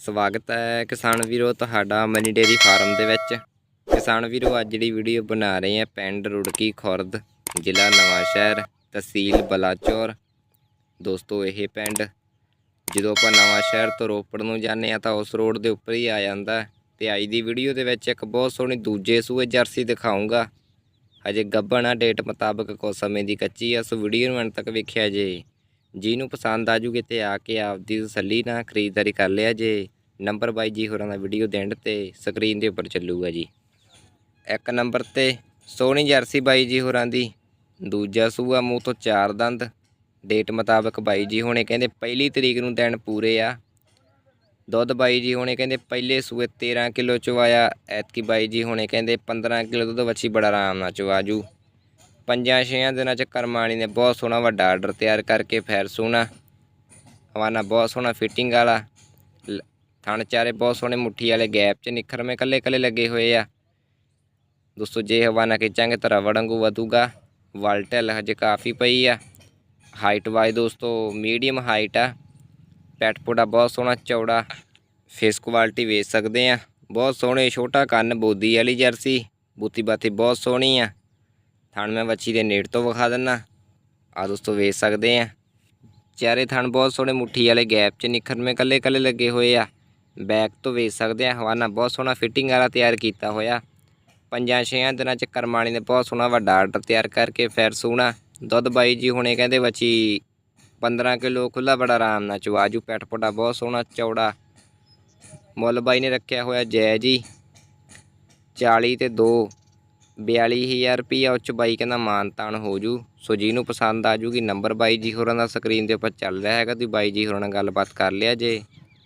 ਸਵਾਗਤ ਹੈ ਕਿਸਾਨ ਵੀਰੋ ਤੁਹਾਡਾ ਮਨੀ ਡੇਰੀ ਫਾਰਮ ਦੇ ਵਿੱਚ। ਕਿਸਾਨ ਵੀਰੋ, ਅੱਜ ਜਿਹੜੀ ਵੀਡੀਓ ਬਣਾ ਰਹੇ ਹਾਂ ਪਿੰਡ ਰੁੜਕੀ ਖੁਰਦ, ਜ਼ਿਲ੍ਹਾ ਨਵਾਂ ਸ਼ਹਿਰ, ਤਹਿਸੀਲ ਬਲਾਚੌਰ। ਦੋਸਤੋ, ਇਹ ਪਿੰਡ ਜਦੋਂ ਆਪਾਂ ਨਵਾਂ ਸ਼ਹਿਰ ਤੋਂ ਰੋਪੜ ਨੂੰ ਜਾਂਦੇ ਆ ਤਾਂ ਉਸ ਰੋਡ ਦੇ ਉੱਪਰ ਹੀ ਆ ਜਾਂਦਾ ਹੈ। ਤੇ ਅੱਜ ਦੀ ਵੀਡੀਓ ਦੇ ਵਿੱਚ ਇੱਕ ਬਹੁਤ ਸੋਹਣੀ ਦੂਜੇ ਸੂਏ ਜਰਸੀ ਦਿਖਾਉਂਗਾ ਹਜੇ ਗੱਭਣ ਆ, ਡੇਟ ਮੁਤਾਬਕ ਕੁਝ ਸਮੇਂ ਦੀ ਕੱਚੀ ਆ ਸੋ ਵੀਡੀਓ ਨੂੰ ਅੰਤ ਤੱਕ ਵੇਖਿਆ ਜੇ। ਜਿਹਨੂੰ ਪਸੰਦ ਆ ਜੂਗੇ ਤੇ ਆ ਕੇ ਆਪਦੀ ਤਸੱਲੀ ਨਾਲ ਖਰੀਦਦਾਰੀ ਕਰ ਲਿਆ ਜੇ। ਨੰਬਰ ਬਾਈ ਜੀ ਹੋਰਾਂ ਦਾ ਵੀਡੀਓ ਦੇ ਐਂਡ ਤੇ ਸਕਰੀਨ ਦੇ ਉੱਪਰ ਚੱਲੂਗਾ ਜੀ। ਇੱਕ ਨੰਬਰ ਤੇ ਸੋਹਣੀ ਜਰਸੀ ਬਾਈ ਜੀ ਹੋਰਾਂ ਦੀ, ਦੂਜਾ ਸੂਆ ਮੂੰਹ ਤੋਂ ਚਾਰ ਦੰਦ। ਡੇਟ ਮੁਤਾਬਕ ਬਾਈ ਜੀ ਹੋਣੇ ਕਹਿੰਦੇ ਪਹਿਲੀ ਤਰੀਕ ਨੂੰ ਦਿਨ ਪੂਰੇ ਆ। ਦੁੱਧ ਬਾਈ ਜੀ ਹੋਣੇ ਕਹਿੰਦੇ ਪਹਿਲੇ ਸੂਏ 13 ਕਿਲੋ ਚਵਾਇਆ, ਐਤਕੀ ਬਾਈ ਜੀ ਹੋਣੇ ਕਹਿੰਦੇ 15 ਕਿਲੋ ਦੁੱਧ ਵੱਛੀ ਬੜਾ ਆਰਾਮ ਨਾਲ ਚਵਾਜੂ। ਪੰਜਾਂ ਛੇਆਂ ਦਿਨਾਂ ਚ ਕਰਮਾਣੀ ਨੇ ਬਹੁਤ ਸੋਹਣਾ ਵੱਡਾ ਆਰਡਰ ਤਿਆਰ ਕਰਕੇ ਫੈਰ ਸੋਹਣਾ ਹਵਾਨਾ ਬਹੁਤ ਸੋਹਣਾ ਫਿਟਿੰਗ ਵਾਲਾ। ਲ- ਥਣ ਚਾਰੇ ਬਹੁਤ ਸੋਹਣੇ ਮੁੱਠੀ ਵਾਲੇ ਗੈਪ ਚ ਨਿਖਰਵੇਂ ਕੱਲੇ ਕੱਲੇ ਲੱਗੇ ਹੋਏ ਆ। ਦੋਸਤੋ, ਜੇ ਹਵਾਨਾ ਖਿੱਚਾਂਗੇ ਤਾਂ ਰਵੜ ਵਾਂਗੂ ਵਧੂਗਾ। ਵਲਟਲ ਹਜੇ ਕਾਫੀ ਪਈ ਆ। ਹਾਈਟ ਵਾਈਜ਼ ਦੋਸਤੋ ਮੀਡੀਅਮ ਹਾਈਟ ਆ। ਪੈਟ ਪੋੜਾ ਬਹੁਤ ਸੋਹਣਾ ਚੌੜਾ। ਫੇਸ ਕੁਆਲਿਟੀ ਵੇਚ ਸਕਦੇ ਆ। ਬਹੁਤ ਸੋਹਣੇ ਛੋਟਾ ਕੰਨ ਬੋਦੀ ਵਾਲੀ ਜਰਸੀ। ਬੂਤੀ ਬਾਤੀ ਬਹੁਤ ਸੋਹਣੀ ਆ। ਥਣ ਮੈਂ ਵੱਛੀ ਦੇ ਨੇੜ ਤੋਂ ਵਿਖਾ ਦਿੰਨਾ। ਆ ਦੋਸਤੋ, ਵੇਚ ਸਕਦੇ ਆ। ਚਾਰੇ ਥਣ ਬਹੁਤ ਸੋਹਣੇ ਮੁੱਠੀ ਵਾਲੇ ਗੈਪ 'ਚ ਨਿਖਰਵੇਂ ਕੱਲੇ ਕੱਲੇ ਲੱਗੇ ਹੋਏ ਆ। ਬੈਕ ਤੋਂ ਵੇਚ ਸਕਦੇ ਆ। ਹਵਾਨਾ ਬਹੁਤ ਸੋਹਣਾ ਫਿਟਿੰਗ ਵਾਲਾ ਤਿਆਰ ਕੀਤਾ ਹੋਇਆ। ਪੰਜਾਂ ਛੇਆਂ ਦਿਨਾਂ 'ਚ ਕਰਮਾਣੀ ਨੇ ਬਹੁਤ ਸੋਹਣਾ ਵੱਡਾ ਆਰਡਰ ਤਿਆਰ ਕਰਕੇ ਫਿਰ ਸੋਹਣਾ ਦੁੱਧ ਬਾਈ ਜੀ ਹੁਣੇ ਕਹਿੰਦੇ ਵੱਛੀ 15 ਕਿਲੋ ਖੁੱਲਾ ਬੜਾ ਆਰਾਮ ਨਾਲ ਚਵਾਜੂ ਪੈਟ ਪੋਟਾ ਬਹੁਤ ਸੋਹਣਾ ਚੌੜਾ। ਮੁੱਲ ਬਾਈ ਨੇ ਰੱਖਿਆ ਹੋਇਆ ਜੈ ਜੀ। 40 ਤੇ 2 42000 ਰੁਪਈਆ ਉੱਚ ਬਾਈ ਕਹਿੰਦਾ ਮਾਨ ਤਾਨ ਹੋ ਜੂ। ਸੋ ਜਿਹਨੂੰ ਪਸੰਦ ਆ ਜੂਗੀ, ਨੰਬਰ ਬਾਈ ਜੀ ਹੋਰਾਂ ਦਾ ਸਕਰੀਨ ਦੇ ਉੱਪਰ ਚੱਲ ਰਿਹਾ ਹੈਗਾ। ਤੁਸੀਂ ਬਾਈ ਜੀ ਹੋਰਾਂ ਨਾਲ ਗੱਲਬਾਤ ਕਰ ਲਿਆ ਜੇ।